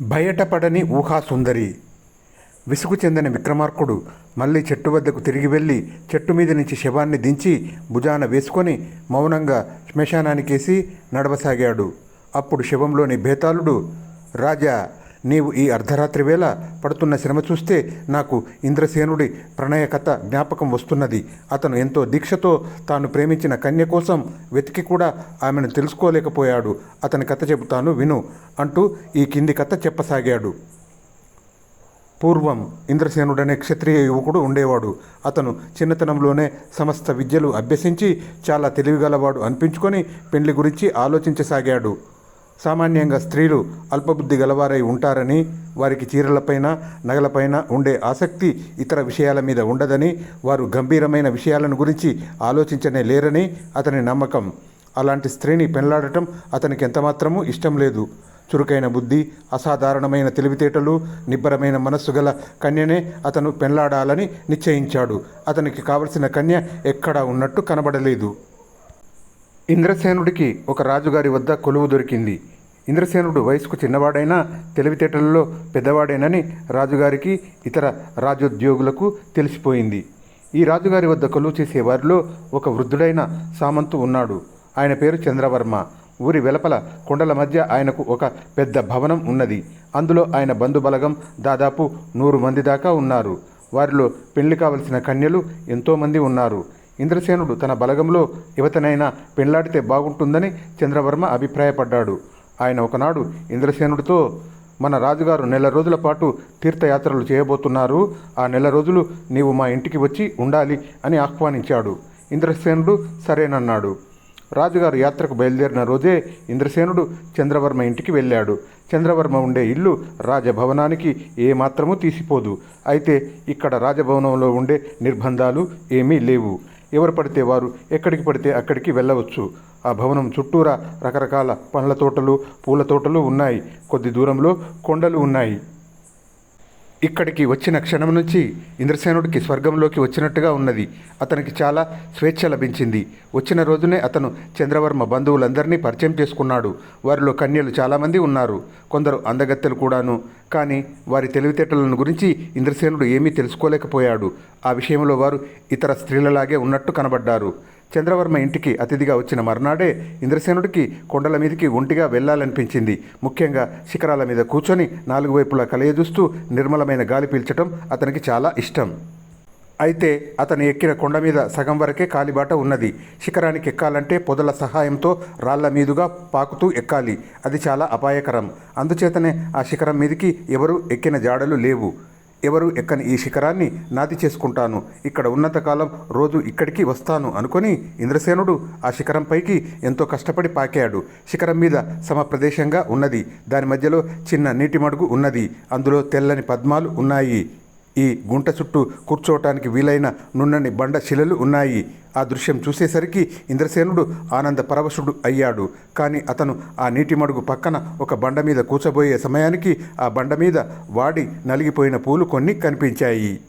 బయటపడని ఊహాసుందరి. విసుగు చెందిన విక్రమార్కుడు మళ్ళీ చెట్టు వద్దకు తిరిగి వెళ్ళి చెట్టు మీద నుంచి శవాన్ని దించి భుజాన వేసుకొని మౌనంగా శ్మశానానికేసి నడవసాగాడు. అప్పుడు శవంలోని బేతాళుడు రాజా నీవు ఈ అర్ధరాత్రి వేళ పడుతున్న శ్రమ చూస్తే నాకు ఇంద్రసేనుడి ప్రణయ కథ జ్ఞాపకం వస్తున్నది. అతను ఎంతో దీక్షతో తాను ప్రేమించిన కన్య కోసం వెతికి కూడా ఆమెను తెలుసుకోలేకపోయాడు. అతని కథ చెబుతాను విను అంటూ ఈ కింది కథ చెప్పసాగాడు. పూర్వం ఇంద్రసేనుడనే క్షత్రియ యువకుడు ఉండేవాడు. అతను చిన్నతనంలోనే సమస్త విద్యలు అభ్యసించి చాలా తెలివిగలవాడు అనిపించుకొని పెళ్ళి గురించి ఆలోచించసాగాడు. సామాన్యంగా స్త్రీలు అల్పబుద్ధి గలవారై ఉంటారని వారికి చీరలపైన నగలపైన ఉండే ఆసక్తి ఇతర విషయాల మీద ఉండదని వారు గంభీరమైన విషయాలను గురించి ఆలోచించనే లేరని అతని నమ్మకం. అలాంటి స్త్రీని పెళ్ళాడటం అతనికి ఎంతమాత్రమూ ఇష్టం లేదు. చురుకైన బుద్ధి అసాధారణమైన తెలివితేటలు నిబ్బరమైన మనస్సు గల కన్యనే అతను పెళ్ళాడాలని నిశ్చయించాడు. అతనికి కావలసిన కన్య ఎక్కడా ఉన్నట్టు కనబడలేదు. ఇంద్రసేనుడికి ఒక రాజుగారి వద్ద కొలువు దొరికింది. ఇంద్రసేనుడు వయసుకు చిన్నవాడైనా తెలివితేటలలో పెద్దవాడేనని రాజుగారికి ఇతర రాజోద్యోగులకు తెలిసిపోయింది. ఈ రాజుగారి వద్ద కొలువు చేసే వారిలో ఒక వృద్ధుడైన సామంతు ఉన్నాడు. ఆయన పేరు చంద్రవర్మ. ఊరి వెలపల కొండల మధ్య ఆయనకు ఒక పెద్ద భవనం ఉన్నది. అందులో ఆయన బంధుబలగం దాదాపు నూరు మంది దాకా ఉన్నారు. వారిలో పెళ్ళి కావలసిన కన్యలు ఎంతోమంది ఉన్నారు. ఇంద్రసేనుడు తన బలగంలో యువతనైనా పెళ్ళాడితే బాగుంటుందని చంద్రవర్మ అభిప్రాయపడ్డాడు. ఆయన ఒకనాడు ఇంద్రసేనుడితో మన రాజుగారు నెల రోజుల పాటు తీర్థయాత్రలు చేయబోతున్నారు. ఆ నెల రోజులు నీవు మా ఇంటికి వచ్చి ఉండాలి అని ఆహ్వానించాడు. ఇంద్రసేనుడు సరేనన్నాడు. రాజుగారు యాత్రకు బయలుదేరిన రోజే ఇంద్రసేనుడు చంద్రవర్మ ఇంటికి వెళ్ళాడు. చంద్రవర్మ ఉండే ఇల్లు రాజభవనానికి ఏమాత్రమూ తీసిపోదు. అయితే ఇక్కడ రాజభవనంలో ఉండే నిర్బంధాలు ఏమీ లేవు. ఎవరు పడితే వారు ఎక్కడికి పడితే అక్కడికి వెళ్ళవచ్చు. ఆ భవనం చుట్టూరా రకరకాల పండ్ల తోటలు పూల తోటలు ఉన్నాయి. కొద్ది దూరంలో కొండలు ఉన్నాయి. ఇక్కడికి వచ్చిన క్షణం నుంచి ఇంద్రసేనుడికి స్వర్గంలోకి వచ్చినట్టుగా ఉన్నది. అతనికి చాలా స్వేచ్ఛ లభించింది. వచ్చిన రోజునే అతను చంద్రవర్మ బంధువులందరినీ పరిచయం చేసుకున్నాడు. వారిలో కన్యలు చాలామంది ఉన్నారు. కొందరు అందగత్తెలు కూడాను. కానీ వారి తెలివితేటలను గురించి ఇంద్రసేనుడు ఏమీ తెలుసుకోలేకపోయాడు. ఆ విషయంలో వారు ఇతర స్త్రీలలాగే ఉన్నట్టు కనబడ్డారు. చంద్రవర్మ ఇంటికి అతిథిగా వచ్చిన మర్నాడే ఇంద్రసేనుడికి కొండల మీదకి ఒంటిగా వెళ్ళాలనిపించింది. ముఖ్యంగా శిఖరాల మీద కూర్చొని నాలుగు వైపులా కలయజూస్తూ నిర్మలమైన గాలి పీల్చటం అతనికి చాలా ఇష్టం. అయితే అతను ఎక్కిన కొండ మీద సగం వరకే కాలిబాట ఉన్నది. శిఖరానికి ఎక్కాలంటే పొదల సహాయంతో రాళ్ళ మీదుగా పాకుతూ ఎక్కాలి. అది చాలా అపాయకరం. అందుచేతనే ఆ శిఖరం మీదకి ఎవరు ఎక్కిన జాడలు లేవు. ఎవరు ఎక్కని ఈ శిఖరాన్ని నాది చేసుకుంటాను. ఇక్కడ ఉన్నంతకాలం రోజు ఇక్కడికి వస్తాను అనుకొని ఇంద్రసేనుడు ఆ శిఖరం పైకి ఎంతో కష్టపడి పాకాడు. శిఖరం మీద సమ ప్రదేశంగా ఉన్నది. దాని మధ్యలో చిన్న నీటి మడుగు ఉన్నది. అందులో తెల్లని పద్మాలు ఉన్నాయి. ఈ గుంట చుట్టూ కూర్చోవటానికి వీలైన నున్నని బండ శిలలు ఉన్నాయి. ఆ దృశ్యం చూసేసరికి ఇంద్రసేనుడు ఆనంద పరవశుడు అయ్యాడు. కానీ అతను ఆ నీటి మడుగు పక్కన ఒక బండ మీద కూర్చోబోయే సమయానికి ఆ బండ మీద వాడి నలిగిపోయిన పూలు కొన్ని కనిపించాయి.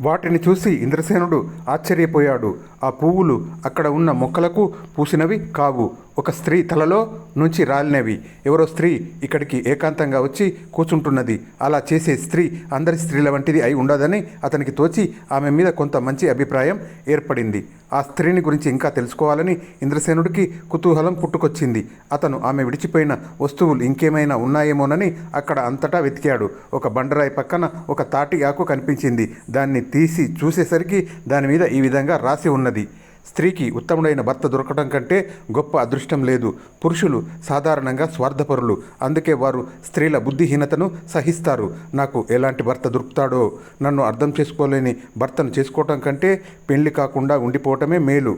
వాటిని చూసి ఇంద్రసేనుడు ఆశ్చర్యపోయాడు. ఆ పువ్వులు అక్కడ ఉన్న మొక్కలకు పూసినవి కావు. ఒక స్త్రీ తలలో నుంచి రాలినవి. ఎవరో స్త్రీ ఇక్కడికి ఏకాంతంగా వచ్చి కూర్చుంటున్నది. అలా చేసే స్త్రీ అందరి స్త్రీల వంటిది అయి ఉండదని అతనికి తోచి ఆమె మీద కొంత మంచి అభిప్రాయం ఏర్పడింది. ఆ స్త్రీని గురించి ఇంకా తెలుసుకోవాలని ఇంద్రసేనుడికి కుతూహలం పుట్టుకొచ్చింది. అతను ఆమె విడిచిపోయిన వస్తువులు ఇంకేమైనా ఉన్నాయేమోనని అక్కడ అంతటా వెతికాడు. ఒక బండరాయి పక్కన ఒక తాటి ఆకు కనిపించింది. దాన్ని తీసి చూసేసరికి దాని మీద ఈ విధంగా రాసి ఉన్నది. స్త్రీకి ఉత్తముడైన భర్త దొరకడం కంటే గొప్ప అదృష్టం లేదు. పురుషులు సాధారణంగా స్వార్థపరులు. అందుకే వారు స్త్రీల బుద్ధిహీనతను సహిస్తారు. నాకు ఎలాంటి భర్త దొరుకుతాడో? నన్ను అర్థం చేసుకోలేని భర్తను చేసుకోవటం కంటే పెళ్ళి కాకుండా ఉండిపోవటమే మేలు.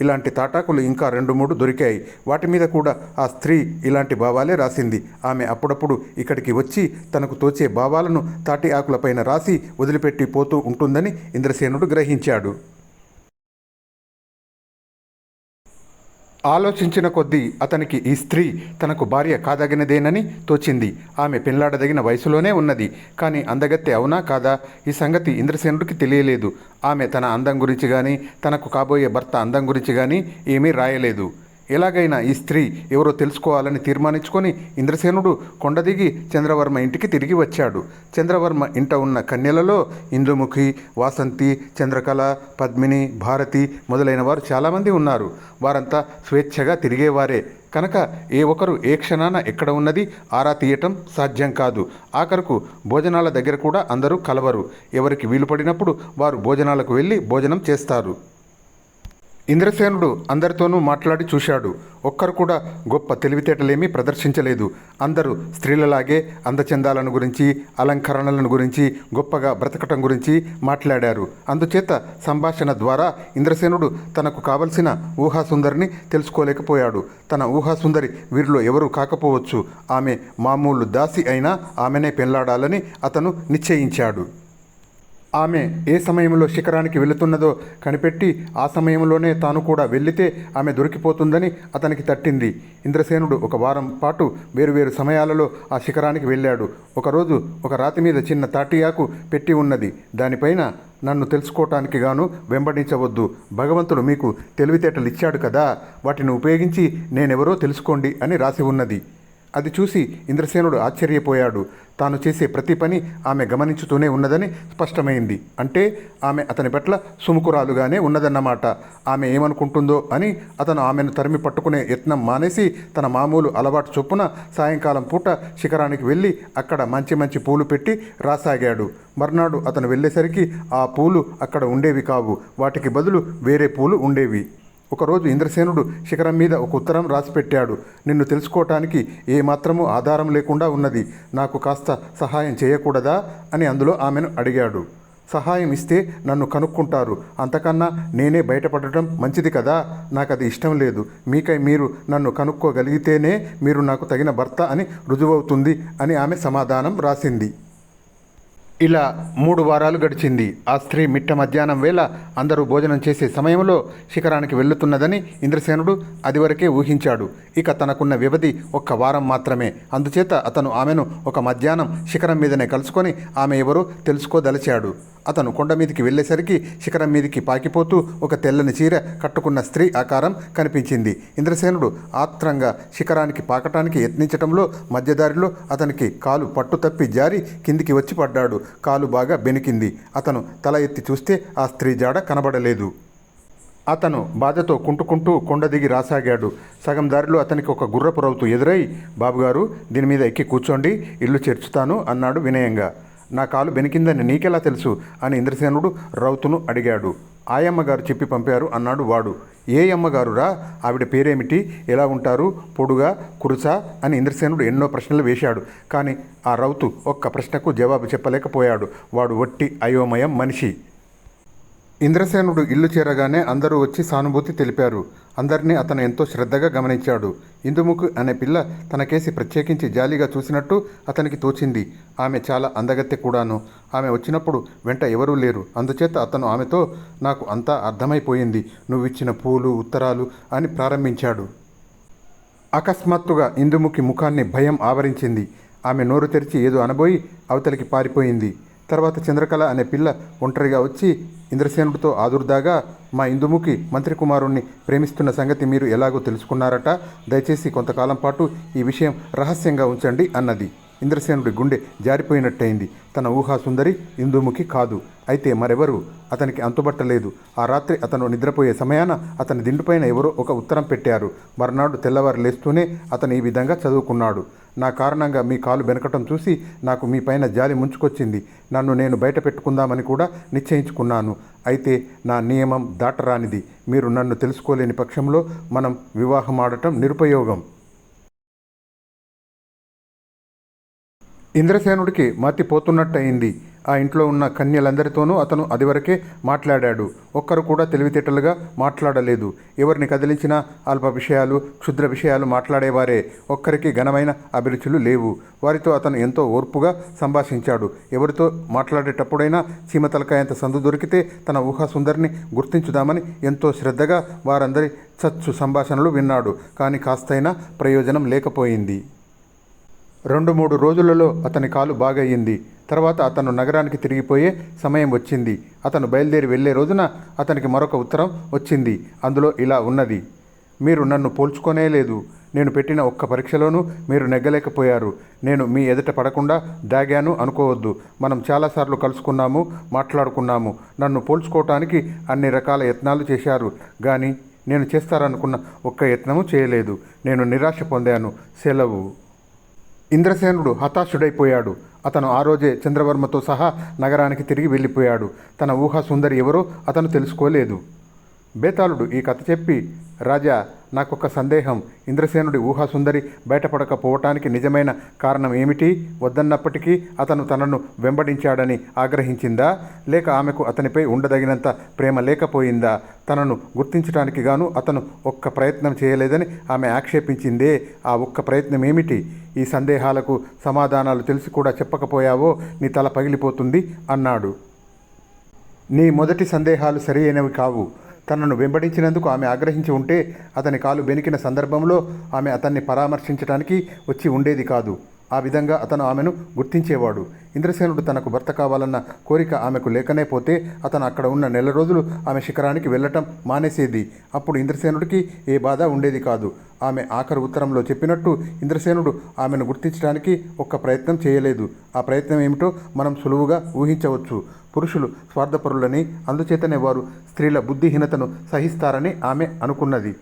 ఇలాంటి తాటాకులు ఇంకా రెండు మూడు దొరికాయి. వాటి మీద కూడా ఆ స్త్రీ ఇలాంటి భావాలే రాసింది. ఆమె అప్పుడప్పుడు ఇక్కడికి వచ్చి తనకు తోచే భావాలను తాటి ఆకులపైన రాసి వదిలిపెట్టి పోతూ ఉంటుందని ఇంద్రసేనుడు గ్రహించాడు. ఆలోచించిన కొద్దీ అతనికి ఈ స్త్రీ తనకు భార్య కాదగినదేనని తోచింది. ఆమె పెళ్ళాడదగిన వయసులోనే ఉన్నది. కానీ అందగత్తె అవునా కాదా? ఈ సంగతి ఇంద్రసేనుడికి తెలియలేదు. ఆమె తన అందం గురించి కానీ తనకు కాబోయే భర్త అందం గురించి కానీ ఏమీ రాయలేదు. ఎలాగైనా ఈ స్త్రీ ఎవరో తెలుసుకోవాలని తీర్మానించుకొని ఇంద్రసేనుడు కొండ దిగి చంద్రవర్మ ఇంటికి తిరిగి వచ్చాడు. చంద్రవర్మ ఇంట ఉన్న కన్యలలో ఇందుముఖి వాసంతి చంద్రకళ పద్మిని భారతి మొదలైన వారు చాలామంది ఉన్నారు. వారంతా స్వేచ్ఛగా తిరిగేవారే. కనుక ఏ ఒక్కరు ఏ క్షణాన ఎక్కడ ఉన్నది ఆరా తీయటం సాధ్యం కాదు. ఆఖరుకు భోజనాల దగ్గర కూడా అందరూ కలవరు. ఎవరికి వీలు పడినప్పుడు వారు భోజనాలకు వెళ్ళి భోజనం చేస్తారు. ఇంద్రసేనుడు అందరితోనూ మాట్లాడి చూశాడు. ఒక్కరు కూడా గొప్ప తెలివితేటలేమీ ప్రదర్శించలేదు. అందరూ స్త్రీలలాగే అందచందాలను గురించి అలంకరణలను గురించి గొప్పగా బ్రతకటం గురించి మాట్లాడారు. అందుచేత సంభాషణ ద్వారా ఇంద్రసేనుడు తనకు కావలసిన ఊహాసుందరిని తెలుసుకోలేకపోయాడు. తన ఊహాసుందరి వీరిలో ఎవరూ కాకపోవచ్చు. ఆమె మామూలు దాసి అయినా ఆమెనే పెళ్ళాడాలని అతను నిశ్చయించాడు. ఆమె ఏ సమయంలో శిఖరానికి వెళుతున్నదో కనిపెట్టి ఆ సమయంలోనే తాను కూడా వెళ్ళితే ఆమె దొరికిపోతుందని అతనికి తట్టింది. ఇంద్రసేనుడు ఒక వారం పాటు వేరువేరు సమయాలలో ఆ శిఖరానికి వెళ్ళాడు. ఒకరోజు ఒక రాతి మీద చిన్న తాటియాకు పెట్టి ఉన్నది. దానిపైన నన్ను తెలుసుకోవటానికి గాను వెంబడించవద్దు. భగవంతుడు మీకు తెలివితేటలు ఇచ్చాడు కదా. వాటిని ఉపయోగించి నేనెవరో తెలుసుకోండి అని రాసి ఉన్నది. అది చూసి ఇంద్రసేనుడు ఆశ్చర్యపోయాడు. తాను చేసే ప్రతి పని ఆమె గమనించుతూనే ఉన్నదని స్పష్టమైంది. అంటే ఆమె అతని పట్ల సుముకురాలుగానే ఉన్నదన్నమాట. ఆమె ఏమనుకుంటుందో అని అతను ఆమెను తరిమి పట్టుకునే యత్నం మానేసి తన మామూలు అలవాటు చొప్పున సాయంకాలం పూట శిఖరానికి వెళ్ళి అక్కడ మంచి మంచి పూలు పెట్టి రాసాగాడు. మర్నాడు అతను వెళ్ళేసరికి ఆ పూలు అక్కడ ఉండేవి కావు. వాటికి బదులు వేరే పూలు ఉండేవి. ఒకరోజు ఇంద్రసేనుడు శిఖరం మీద ఒక ఉత్తరం రాసిపెట్టాడు. నిన్ను తెలుసుకోవటానికి ఏమాత్రము ఆధారం లేకుండా ఉన్నది. నాకు కాస్త సహాయం చేయకూడదా? అని అందులో ఆమెను అడిగాడు. సహాయం ఇస్తే నన్ను కనుక్కుంటారు. అంతకన్నా నేనే బయటపడటం మంచిది కదా? నాకు అది ఇష్టం లేదు. మీకై మీరు నన్ను కనుక్కోగలిగితేనే మీరు నాకు తగిన భర్త అని రుజువవుతుంది అని ఆమె సమాధానం రాసింది. ఇలా మూడు వారాలు గడిచింది. ఆ స్త్రీ మిట్ట మధ్యాహ్నం వేళ అందరూ భోజనం చేసే సమయంలో శిఖరానికి వెళ్తున్నదని ఇంద్రసేనుడు అదివరకే ఊహించాడు. ఇక తనకున్న వ్యవధి ఒక్క వారం మాత్రమే. అందుచేత అతను ఆమెను ఒక మధ్యాహ్నం శిఖరం మీదనే కలుసుకొని ఆమె ఎవరో తెలుసుకోదలిచాడు. అతను కొండ మీదికి వెళ్ళేసరికి శిఖరం మీదికి పాకిపోతూ ఒక తెల్లని చీర కట్టుకున్న స్త్రీ ఆకారం కనిపించింది. ఇంద్రసేనుడు ఆత్రంగా శిఖరానికి పాకటానికి యత్నించటంలో మధ్యదారిలో అతనికి కాలు పట్టు తప్పి జారి కిందికి వచ్చి పడ్డాడు. కాలు బాగా బెనికింది. అతను తల ఎత్తి చూస్తే ఆ స్త్రీ జాడ కనబడలేదు. అతను బాధతో కుంటుకుంటూ కొండ దిగి రాసాగాడు. సగం దారిలో అతనికి ఒక గుర్రపు రౌతు ఎదురై బాబుగారు దీని మీద ఎక్కి కూర్చోండి ఇల్లు చేర్చుతాను అన్నాడు వినయంగా. నా కాలు బెనికిందని నీకెలా తెలుసు? అని ఇంద్రసేనుడు రౌతును అడిగాడు. ఆయమ్మ గారు చెప్పి పంపారు. అన్నాడు వాడు. ఏ అమ్మగారురా? ఆవిడ పేరేమిటి? ఎలా ఉంటారు? పొడుగా కురుసా? అని ఇంద్రసేనుడు ఎన్నో ప్రశ్నలు వేశాడు. కానీ ఆ రౌతు ఒక్క ప్రశ్నకు జవాబు చెప్పలేకపోయాడు. వాడు వట్టి అయోమయం మనిషి. ఇంద్రసేనుడు ఇల్లు చేరగానే అందరూ వచ్చి సానుభూతి తెలిపారు. అందరినీ అతను ఎంతో శ్రద్ధగా గమనించాడు. ఇందుముకు అనే పిల్ల తనకేసి ప్రత్యేకించి జాలిగా చూసినట్టు అతనికి తోచింది. ఆమె చాలా అందగత్తె కూడాను. ఆమె వచ్చినప్పుడు వెంట ఎవరూ లేరు. అందుచేత అతను ఆమెతో నాకు అంతా అర్థమైపోయింది. నువ్విచ్చిన పూలు ఉత్తరాలు అని ప్రారంభించాడు. అకస్మాత్తుగా ఇందుముఖి ముఖాన్ని భయం ఆవరించింది. ఆమె నోరు తెరిచి ఏదో అనబోయి అవతలికి పారిపోయింది. తర్వాత చంద్రకళ అనే పిల్ల ఒంటరిగా వచ్చి ఇంద్రసేనుడితో ఆదుర్దాగా మా ఇందుముఖి మంత్రి కుమారుణ్ణి ప్రేమిస్తున్న సంగతి మీరు ఎలాగో తెలుసుకున్నారట. దయచేసి కొంతకాలం పాటు ఈ విషయం రహస్యంగా ఉంచండి అన్నది. ఇంద్రసేనుడి గుండె జారిపోయినట్టయింది. తన ఊహా సుందరి ఇందుముఖి కాదు. అయితే మరెవరు? అతనికి అంతుబట్టలేదు ఆ రాత్రి అతను నిద్రపోయే సమయాన అతని దిండుపైన ఎవరో ఒక ఉత్తరం పెట్టారు. మర్నాడు తెల్లవారు లేస్తూనే అతను ఈ విధంగా చదువుకున్నాడు. నా కారణంగా మీ కాలు వెనకటం చూసి నాకు మీ పైన జాలి ముంచుకొచ్చింది. నన్ను నేను బయట పెట్టుకుందామని కూడా నిశ్చయించుకున్నాను. అయితే నా నియమం దాటరానిది. మీరు నన్ను తెలుసుకోలేని పక్షంలో మనం వివాహమాడటం నిరుపయోగం. ఇంద్రసేనుడికి మతిపోతున్నట్టయింది ఆ ఇంట్లో ఉన్న కన్యలందరితోనూ అతను అదివరకే మాట్లాడాడు. ఒక్కరు కూడా తెలివితేటలుగా మాట్లాడలేదు. ఎవరిని కదిలించినా అల్ప విషయాలు క్షుద్ర విషయాలు మాట్లాడేవారే. ఒక్కరికి ఘనమైన అభిరుచులు లేవు. వారితో అతను ఎంతో ఓర్పుగా సంభాషించాడు. ఎవరితో మాట్లాడేటప్పుడైనా చీమతలకాయంత సందు దొరికితే తన ఊహాసుందరిని గుర్తించుదామని ఎంతో శ్రద్ధగా వారందరి చచ్చు సంభాషణలు విన్నాడు. కానీ కాస్తైనా ప్రయోజనం లేకపోయింది. రెండు మూడు రోజులలో అతని కాలు బాగయ్యింది. తర్వాత అతను నగరానికి తిరిగిపోయే సమయం వచ్చింది. అతను బయలుదేరి వెళ్ళే రోజున అతనికి మరొక ఉత్తరం వచ్చింది. అందులో ఇలా ఉన్నది. మీరు నన్ను పోల్చుకోనే లేదు. నేను పెట్టిన ఒక్క పరీక్షలోనూ మీరు నెగ్గలేకపోయారు. నేను మీ ఎదుట పడకుండా దాగాను అనుకోవద్దు. మనం చాలాసార్లు కలుసుకున్నాము మాట్లాడుకున్నాము. నన్ను పోల్చుకోవటానికి అన్ని రకాల యత్నాలు చేశారు. కానీ నేను చేస్తారనుకున్న ఒక్క యత్నము చేయలేదు. నేను నిరాశ పొందాను. సెలవు. ఇంద్రసేనుడు హతాశుడైపోయాడు. అతను ఆ రోజే చంద్రవర్మతో సహా నగరానికి తిరిగి వెళ్ళిపోయాడు. తన ఊహా సుందరి ఎవరో అతను తెలుసుకోలేదు. బేతాళుడు ఈ కథ చెప్పి రాజా నాకొక సందేహం. ఇంద్రసేనుడి ఊహాసుందరి బయటపడకపోవటానికి నిజమైన కారణం ఏమిటి? వద్దన్నప్పటికీ అతను తనను వెంబడించాడని ఆగ్రహించిందా? లేక ఆమెకు అతనిపై ఉండదగినంత ప్రేమ లేకపోయిందా? తనను గుర్తించడానికి గాను అతను ఒక్క ప్రయత్నం చేయలేదని ఆమె ఆక్షేపించిందే. ఆ ఒక్క ప్రయత్నం ఏమిటి? ఈ సందేహాలకు సమాధానాలు తెలిసి కూడా చెప్పకపోయావో నీ తల పగిలిపోతుంది అన్నాడు. నీ మొదటి సందేహాలు సరి అయినవి కావు. తనను వెంబడించినందుకు ఆమె ఆగ్రహించి ఉంటే అతని కాలు బెనికిన సందర్భంలో ఆమె అతన్ని పరామర్శించడానికి వచ్చి ఉండేది కాదు. ఆ విధంగా అతను ఆమెను గుర్తించేవాడు. ఇంద్రసేనుడు తనకు భర్త కావాలన్న కోరిక ఆమెకు లేకనే పోతే అతను అక్కడ ఉన్న నెల రోజులు ఆమె శిఖరానికి వెళ్ళటం మానేసేది. అప్పుడు ఇంద్రసేనుడికి ఏ బాధ ఉండేది కాదు. ఆమె ఆఖరు ఉత్తరంలో చెప్పినట్టు ఇంద్రసేనుడు ఆమెను గుర్తించడానికి ఒక్క ప్రయత్నం చేయలేదు. ఆ ప్రయత్నం ఏమిటో మనం సులువుగా ఊహించవచ్చు. పురుషులు స్వార్థపరులని అందుచేతనే వారు స్త్రీల బుద్ధిహీనతను సహిస్తారని ఆమె అనుకున్నది.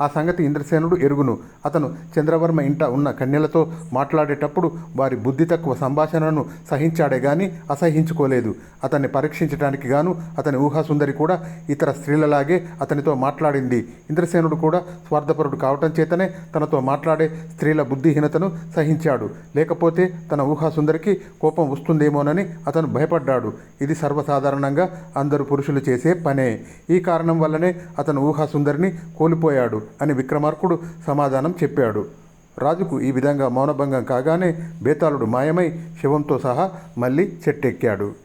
ఆ సంగతి ఇంద్రసేనుడు ఎరుగును. అతను చంద్రవర్మ ఇంట ఉన్న కన్యలతో మాట్లాడేటప్పుడు వారి బుద్ధి తక్కువ సంభాషణను సహించాడే గాని అసహించుకోలేదు. అతన్ని పరీక్షించడానికి గాను అతని ఊహాసుందరి కూడా ఇతర స్త్రీలలాగే అతనితో మాట్లాడింది. ఇంద్రసేనుడు కూడా స్వార్థపరుడు కావటం చేతనే తనతో మాట్లాడే స్త్రీల బుద్ధిహీనతను సహించాడు. లేకపోతే తన ఊహాసుందరికి కోపం వస్తుందేమోనని అతను భయపడ్డాడు. ఇది సర్వసాధారణంగా అందరు పురుషులు చేసే పనే. ఈ కారణం వల్లనే అతను ఊహాసుందరిని కోల్పోయాడు. అని విక్రమార్కుడు సమాధానం చెప్పాడు. రాజుకు ఈ విధంగా మౌనభంగం కాగానే బేతాళుడు మాయమై శవంతో సహా మళ్ళీ చెట్టెక్కాడు.